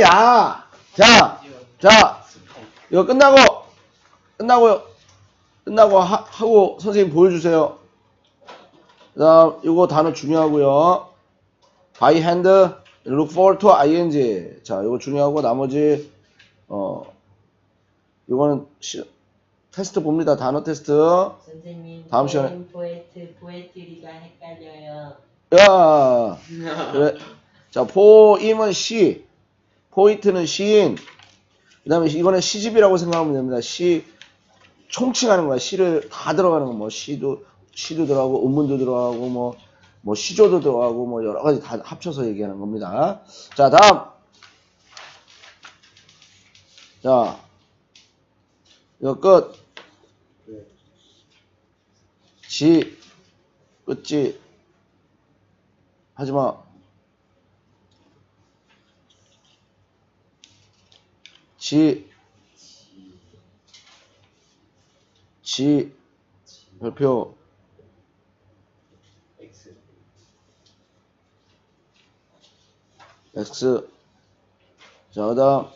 야! 자, 자, 이거 끝나고, 끝나고요. 끝나고 하, 하고 선생님 보여주세요. 그 다음, 이거 단어 중요하고요. by hand, look forward to ing. 자, 이거 중요하고 나머지, 어, 이거는 시- 테스트 봅니다. 단어 테스트. 선생님 다음 시간에- 포에트 포에트리가 헷갈려요. 야, 그래. 자, 포임은 시, 포이트는 시인. 그 다음에 이거는 시집이라고 생각하면 됩니다. 시 총칭하는 거야. 시를 다 들어가는 거. 뭐 시도 시도 들어가고 음문도 들어가고 뭐 뭐 시조도 들어가고 뭐 여러 가지 다 합쳐서 얘기하는 겁니다. 자, 다음. 자, 이거 끝. 지, 끝지. 하지 마. 지, 지, 별표, X X. 자, 그 다음.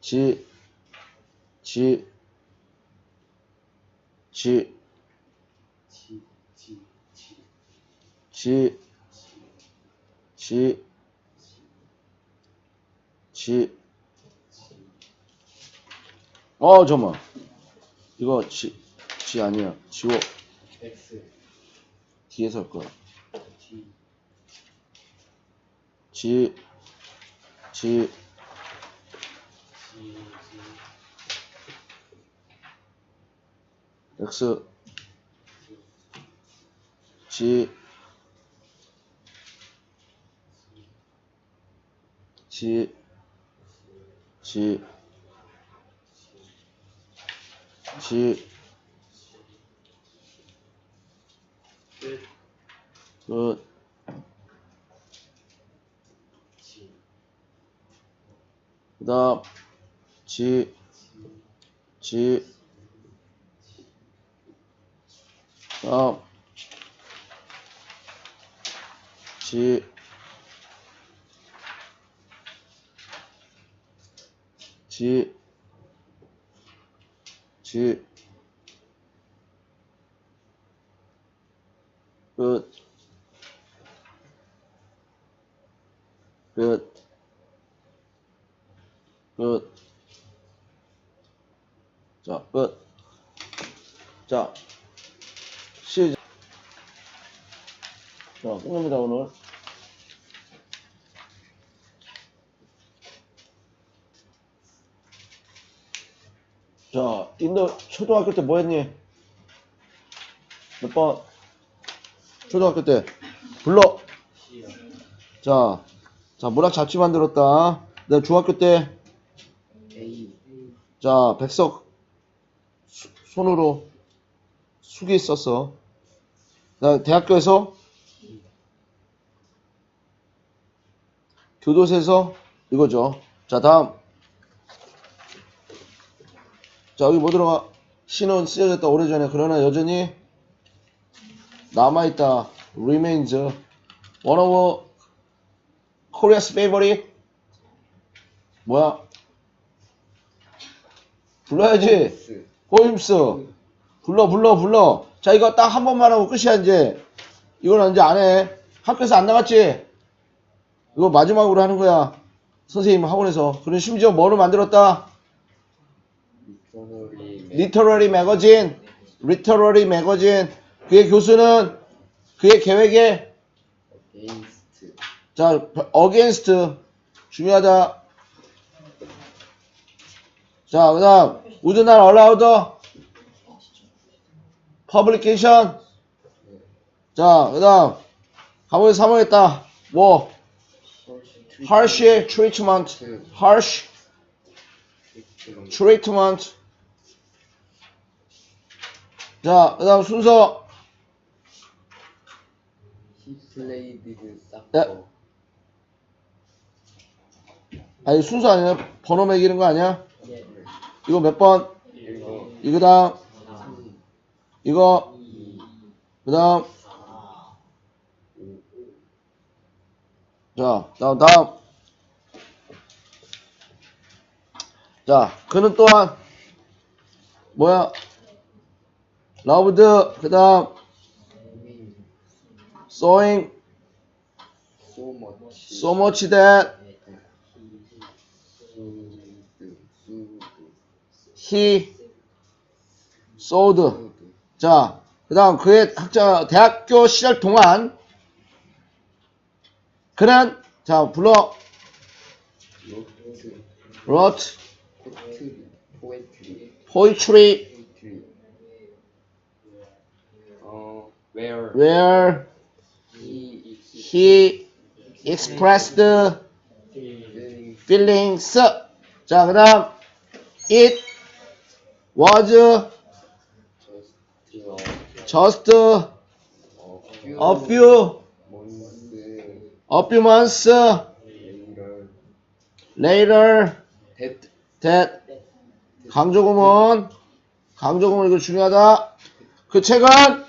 지, 지, 지, G G G 지, 지, 지. 어, 잠깐만. 이거 지, 지 아니야. 지워. X 뒤에서 할 거야. G 지, 지, G X, G, G, G, G, 끝 끝, G 그 ち、ち、 초등학교 때 뭐 했니? 몇 번? 초등학교 때. 불러. 자, 자, 문학 잡지 만들었다. 내가 중학교 때, 자, 백석 수- 손으로 숙이 있었어. 나 대학교에서 교도소에서 이거죠. 자, 다음. 자, 여기 뭐 들어가? 신은 쓰여졌다 오래전에. 그러나 여전히 남아있다. remains. one of Korea's favorite. 뭐야? 불러야지. X 포임스. 불러, 불러, 불러. 자, 이거 딱 한 번만 하고 끝이야, 이제. 이거는 이제 안 해. 학교에서 안 나갔지? 이거 마지막으로 하는 거야. 선생님 학원에서. 그리고 심지어 뭐로 만들었다? Literary Magazine. Literary Magazine. 그의 교수는 그의 계획에 Against 자, against. 중요하다. 자, 그 다음. would not allowed publication. 자, 그 다음. 감옥에 사망했다. 뭐? harsh treatment. harsh treatment. 자, 그 다음 순서. He played 야. soccer 아니, 순서 아니야? 번호 매기는 거 아니야? 네. 이거 몇 번? 이거 이거 다음. 이거. 이그 다음. 자, 다음, 다음. 자, 그는 또한, 뭐야, loved, 그 다음, Having sewing so much. so much that he. Soothe. 자, 그 다음 그의 학자, 대학교 시절 동안 그는, 자, 불러, Wrote. Poetry. 어, where where he he expressed feeling feelings. 자, 그 다음 it was just uh, a few a few, months later that that 강조구문 강조구문 이거 중요하다. 그 책은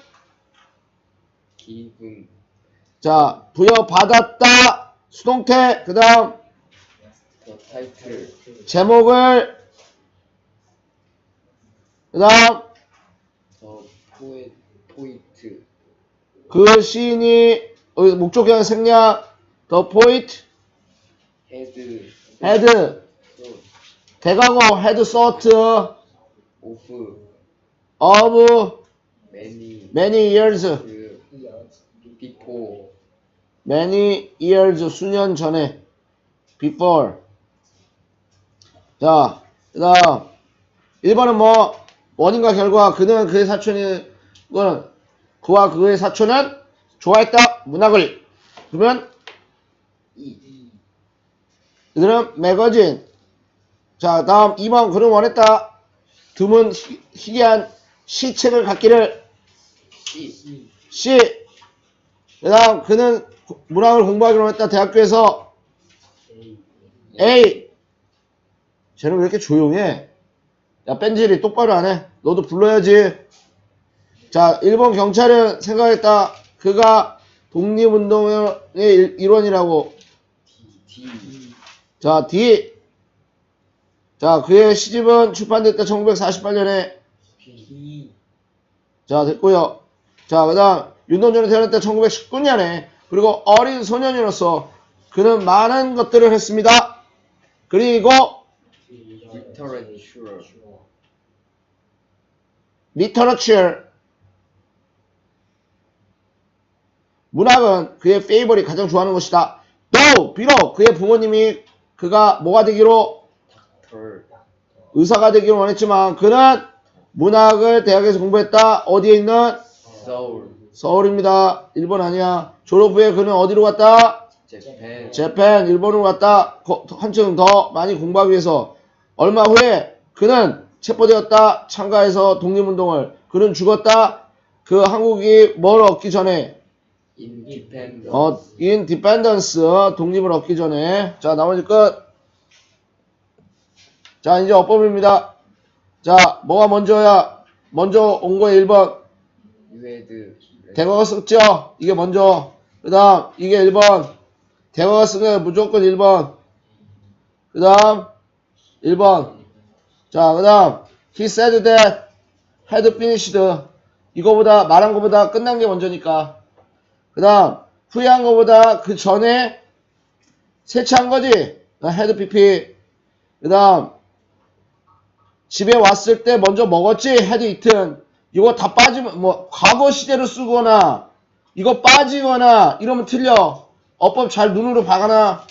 given 자 부여받았다 수동태 그 다음 title 제목을 그 다음 the poet poet 그 시인이 어, 목적형 생략 poet had had thought 대가고 had thought of of many many years before. Many years 수년 전에. Before. 자 그다음 1번은 뭐 원인과 결과 그는 그의 사촌이 그는 그와 그의 사촌은 좋아했다. 문학을. 그러면 이 그들은 매거진. 자 다음 2번 그는 원했다. 드문 희- 희귀한 시책을 갖기를 이 C 그 다음 그는 고- 문학을 공부하기로 했다. 대학교에서 A. 쟤는 왜 이렇게 조용해? 야 뺀질이 똑바로 안 해. 너도 불러야지. 자 일본 경찰은 생각했다. 그가 독립운동의 일- 일원이라고. 자 D. 자 그의 시집은 출판됐다. 1948년에. B 자 됐고요. 자 그 다음 윤동준이 태어났다 1919년에 그리고 어린 소년으로서 그는 많은 것들을 했습니다. 그리고 literature. 리터러처 문학은 그의 페이버리 가장 좋아하는 것이다. 또 비록 그의 부모님이 그가 뭐가 되기로 덜 의사가 되기를 원했지만 그는 문학을 대학에서 공부했다. 어디에 있는? 서울 서울입니다. 일본 아니야. 졸업 후에 그는 어디로 갔다? 재팬. 재팬. 일본으로 갔다. 거- 한층 더 많이 공부하기 위해서. 얼마 후에 그는 체포되었다. 참가해서 독립운동을. 그는 죽었다. 그 한국이 뭘 얻기 전에? independent 어 인디펜던스. 독립을 얻기 전에. 자 나머지 끝 자 이제 어법입니다. 자 뭐가 먼저야? 먼저 온 거에 1번 you had 대거가 썼죠? 이게 먼저. 그 다음 이게 1번. 대거가 쓴게 무조건 1번. 그 다음 1번. 자 그 다음 he said that had finished. 이거보다 말한 거보다 끝난 게 먼저니까. 그 다음 후회한 거보다 그 전에 세차한 거지. had pp. 그 다음 집에 왔을 때 먼저 먹었지? had eaten. 이 거 다 빠지면 뭐 과거 시제로 쓰거나 이거 빠지거나 이러면 틀려. 어법 잘 눈으로 봐가나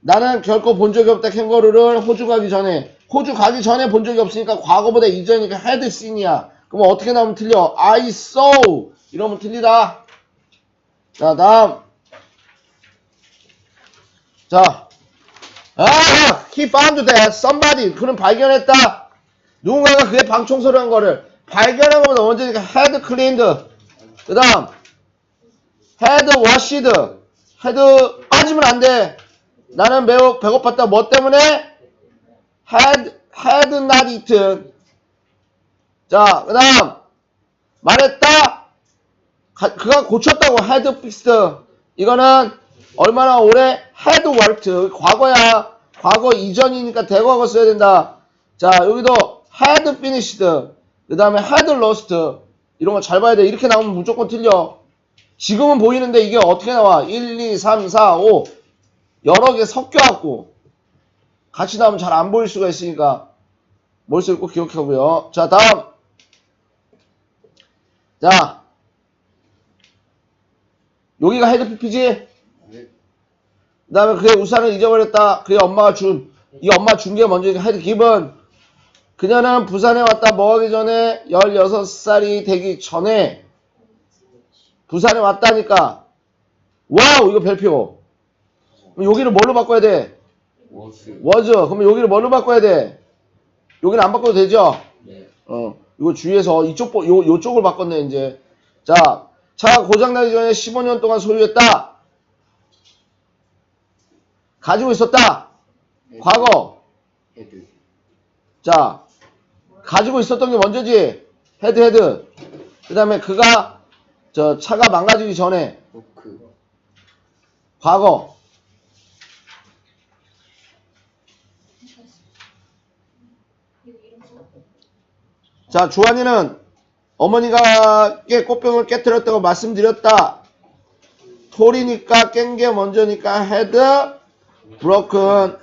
나는 결코 본 적이 없다 캥거루를 호주 가기 전에. 호주 가기 전에 본 적이 없으니까 과거보다 이전이니까 had seen이야. 그럼 어떻게 나오면 틀려? I saw. 이러면 틀리다. 자 다음. 자. 아, he found that somebody. 그는 발견했다. 누군가가 그의 방 청소를 한 거를 발견한 것보다 먼저니까 had cleaned. 그 다음 had washed. had 빠지면 안돼. 나는 매우 배고팠다. 뭐 때문에? had not eaten. 자그 다음 말했다. 가- 그가 고쳤다고 had fixed. 이거는 얼마나 오래 had worked 과거야. 과거 이전이니까 대과거 써야 된다. 자 여기도 had finished 그 다음에 had lost 이런 거 잘 봐야 돼. 이렇게 나오면 무조건 틀려. 지금은 보이는데 이게 어떻게 나와? 1, 2, 3, 4, 5 여러 개 섞여갖고 같이 나오면 잘 안 보일 수가 있으니까 머릿속에 꼭 기억하고요. 자 다음. 자. 여기가 헤드 PP지? 네. 그 다음에 그의 우산을 잊어버렸다. 그의 엄마가 준, 이 엄마 준 게 먼저 헤드 기본. 그녀는 부산에 왔다 뭐 하기 전에 16살이 되기 전에 부산에 왔다니까. 와우, 이거 별표. 그럼 여기를 뭘로 바꿔야 돼? was. 그러면 여기를 뭘로 바꿔야 돼? 여기는 안 바꿔도 되죠? 네. 어, 이거 주위에서 이쪽, 보- 요, 요쪽을 바꿨네, 이제. 자, 차가 고장나기 전에 15년 동안 소유했다. 가지고 있었다. 과거. 헤드. 자, 가지고 있었던 게 먼저지. 헤드, 헤드. 그 다음에 그가, 저, 차가 망가지기 전에. 과거. 자, 주한이는 어머니가 깨, 꽃병을 깨뜨렸다고 말씀드렸다. 톨이니까 깬 게 먼저니까 헤드 브로큰.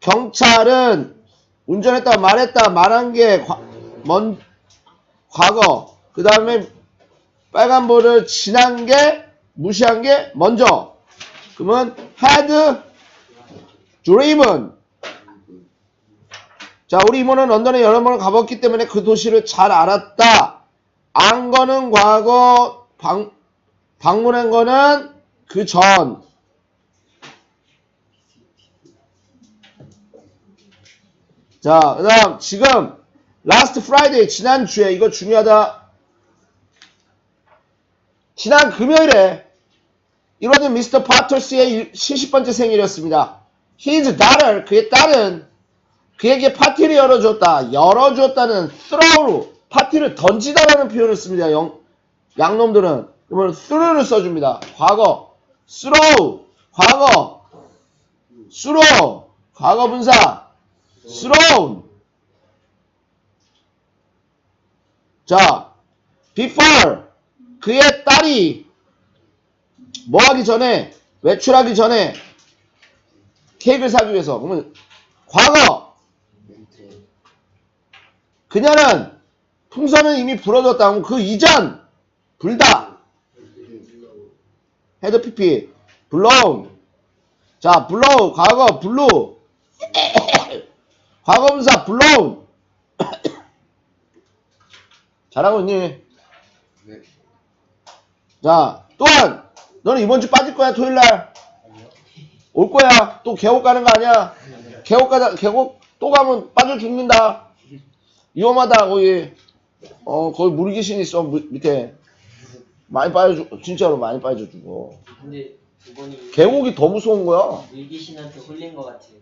경찰은 운전했다 말했다 말한 게 과, 먼, 과거. 그 다음에 빨간불을 지난 게 무시한 게 먼저. 그러면 had driven. 자, 우리 이모는 런던에 여러 번을 가봤기 때문에 그 도시를 잘 알았다. 안 거는 과거, 방, 방문한 거는 그 전. 자, 그 다음, 지금, last Friday, 지난주에, 이거 중요하다. 지난 금요일에, 이러던 미스터 파터스의 70번째 생일이었습니다. His daughter, 그의 딸은 그에게 파티를 열어줬다. 열어줬다는 throw로 파티를 던지다라는 표현을 씁니다. 영, 양놈들은. 그러면 throw를 써줍니다. 과거. throw. 과거. throw. 과거 분사. Thrown. 자, before. 그의 딸이 뭐 하기 전에, 외출하기 전에 케이크를 사기 위해서. 그러면 과거. 그녀는 풍선은 이미 불어졌다. 그럼 그 이전 불다. 헤드 피피 blown. 자, blow 과거 블루. 과거 분사 blown. 잘하고 있니? 네. 자, 또한 너는 이번 주 빠질 거야 토요일 날. 올 거야. 또 계곡 가는 거 아니야? 계곡 가다 계곡 또 가면 빠져 죽는다. 위험하다 거기. 어 거기 물 귀신 있어 무- 밑에. 많이 빠져 죽 진짜로 많이 빠져 죽어. 근데 두 번이 계곡이 더 무서운 거야. 일귀신한테 홀린 것 같아요.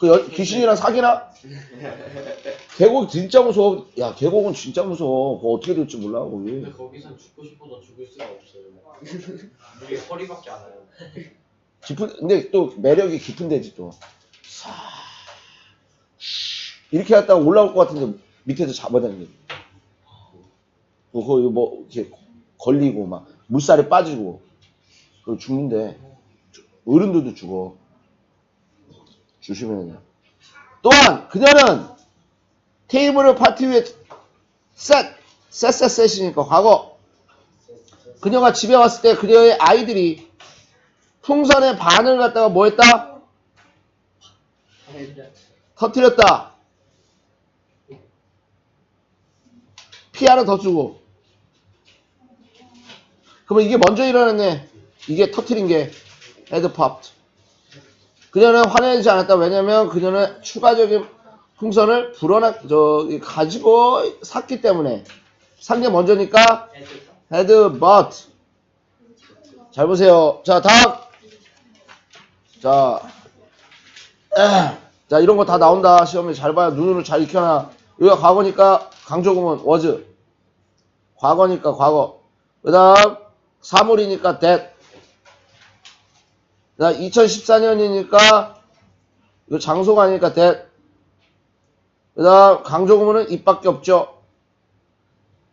그 여- 귀신이랑 사귀나? 계곡 진짜 무서워. 야 계곡은 진짜 무서워. 그거 어떻게 될지 몰라 거기. 근데 거기선 죽고 싶어도 죽을 수가 없어요. 물이 허리밖에 안 와요. 깊은 근데 또 매력이 깊은 데지 또. 사 이렇게 갔다가 올라올 것 같은데 밑에서 잡아당겨. 뭐 거기 뭐 이렇게 걸리고 막 물살에 빠지고 그 죽는데 어른들도 죽어. 조심해야 돼. 또한 그녀는 테이블을 파티 위에 셋, 셋셋셋이니까 과거 그녀가 집에 왔을 때 그녀의 아이들이 풍선의 반을 갖다가 뭐 했다? 터뜨렸다. 피 하나 더 주고. 그러면 이게 먼저 일어났네. 이게 터트린 게 헤드 팝트. 그녀는 화내지 않았다. 왜냐면 그녀는 추가적인 풍선을 불어나 저기 가지고 샀기 때문에 산 게 먼저니까 헤드 버트. 잘 보세요. 자 다음. 자, 에, 자 이런 거 다 나온다 시험에 잘 봐요 눈으로 잘 익혀놔 여기가 과거니까 강조구문 was 과거니까 과거 그 다음 사물이니까 that. 나 2014년이니까 이거 장소가 아니니까 that. 그다음 강조구문은 입밖에 없죠.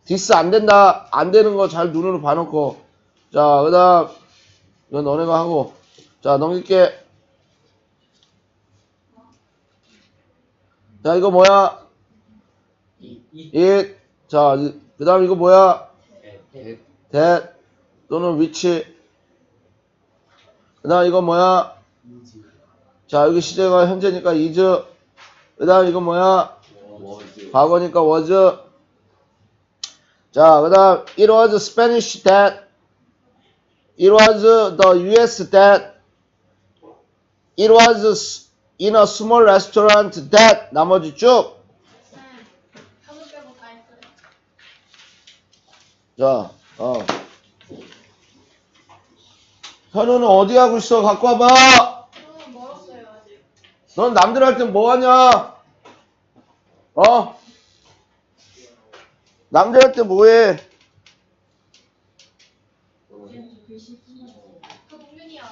디스 안 된다. 안 되는 거 잘 눈으로 봐놓고. 자, 그다음 이거 너네가 하고. 자, 넘길게. 자, 이거 뭐야? 이. 자, 그 다음 이거 뭐야? that that 또는 which. 그 다음 이거 뭐야? 자, 여기 시제가 현재니까 is. 그 다음 이거 뭐야? 과거니까 was. 자, 그 다음 it was Spanish that. It was the US that. It was in a small restaurant that. 나머지 쭉. 자, 어. 현우는 어디 하고 있어? 갖고 와봐. 현우 멀었어요 아직. 넌 남들 할 땐 뭐 하냐? 어? 남들 할 때 뭐해? 그 동윤이야.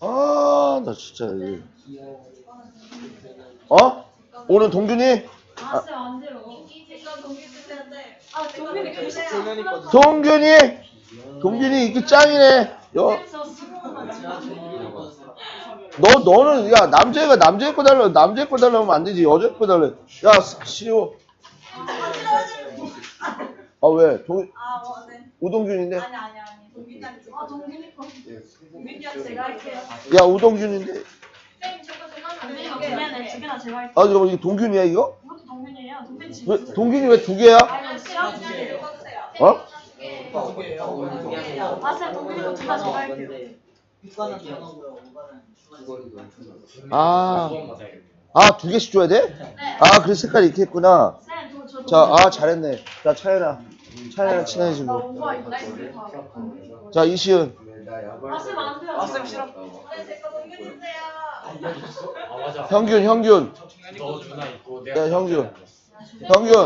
아, 나 진짜. 이거. 어? 오늘 동균이? 아. 아, 교세요. 동균이? 동균이 이게 짱이네. 여, 너, 너는, 야, 남자애가 남자애 거 달라, 남자애 거 달라면 안 되지. 여자애 거 달래. 야, 시오. 아, 왜? 동, 아, 뭐, 네. 우동균인데? 아니, 아니, 아니. 아, 동윤이 거. 동민이한테 제가 할게요. 야, 우동균인데? 쌤, 저거 정말 안 동민이가 돼요. 두 개네, 두 개나 제가 할게요. 아, 이거 이게 동균이야, 이거? 이것도. 왜, 동균이 왜 두 개야? 아니, 씨랑 두 개예요. 어? 아, 아. 아, 두 개씩 줘야 돼? 아, 그래, 색깔이 이렇게 했구나. 자, 아, 잘했네. 자, 차연아. 차연아 친해지고. 자, 이시은. 아. 아? 아. 형균, 형균. 야, 형균. 쌤, 형균.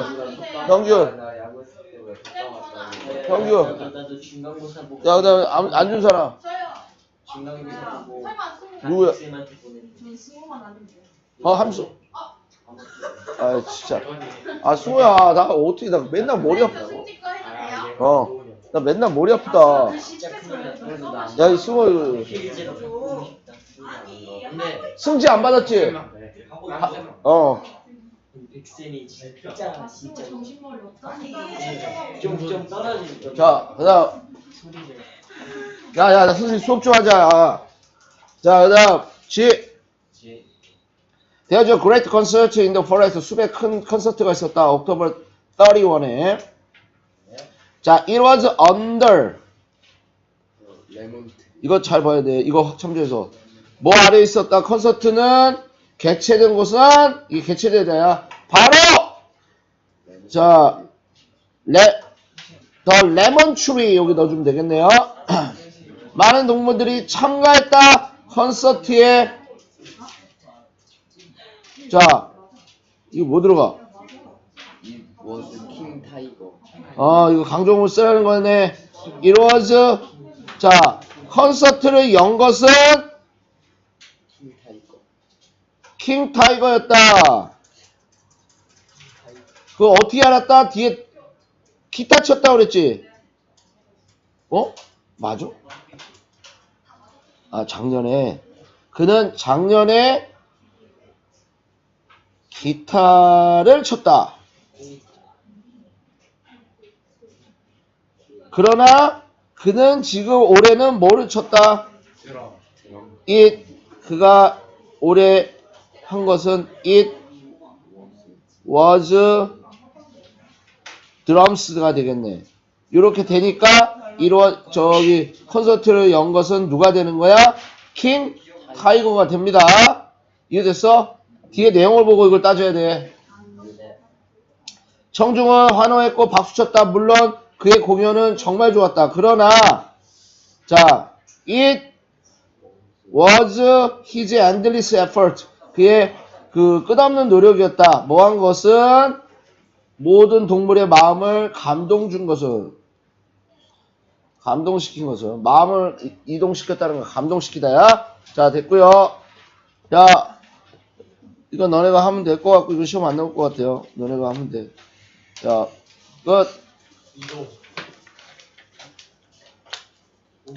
안 형균. 형규. 나도. 야, 그 다음에 안, 안준 사람. 저요. 누구야? 돼요. 어, 함수. 아, 진짜. 아, 수호야. 나 어떻게, 나 맨날 머리 아프다. 아, 얘 어. 나 맨날 머리 아프다. 야, 이 수호, 승지 안 받았지? 하-. 어. 백쌤이 진짜 아, 진짜 정신머리 어떡하니? 좀좀 떨어진. 자, 그 다음. 소리를. 야, 야, 나 선생님 수업 좀 하자. 자, 그 다음. G. There's a great concert in the forest. 수백 큰 콘서트가 있었다. October 31에. 자, it was under. 레몬트 이거 잘 봐야 돼. 이거 참조해서. 뭐 아래 있었다. 콘서트는 개최된 곳은 이게 개최되다야. 바로 자, 레, 더 레몬 트리 여기 넣어주면 되겠네요. 많은 동물들이 참가했다. 콘서트에 자, 이거 뭐 들어가? 이 아, 이거 강조문 쓰라는 거네. Was 자, 콘서트를 연 것은 킹 타이거였다. 그거 어떻게 알았다? 뒤에 기타 쳤다 그랬지? 어? 맞아? 아, 작년에. 그는 작년에 기타를 쳤다. 그러나 그는 지금 올해는 뭐를 쳤다? 드럼 it 그가 올해 한 것은 it was drums가 되겠네. 이렇게 되니까 이런 저기 콘서트를 연 것은 누가 되는 거야? 킹 타이거가 됩니다. 이해됐어? 뒤에 내용을 보고 이걸 따져야 돼. 청중은 환호했고 박수쳤다. 물론 그의 공연은 정말 좋았다. 그러나 자, it was his endless effort. 그의 그 끝없는 노력이었다. 뭐한 것은 모든 동물의 마음을 감동 준 것은 감동시킨 거죠. 마음을 이- 이동시켰다는 거 감동시키다야. 자, 됐고요. 자, 이거 너네가 하면 될 것 같고, 이거 시험 안 나올 것 같아요. 너네가 하면 돼. 자, 끝. 이동 오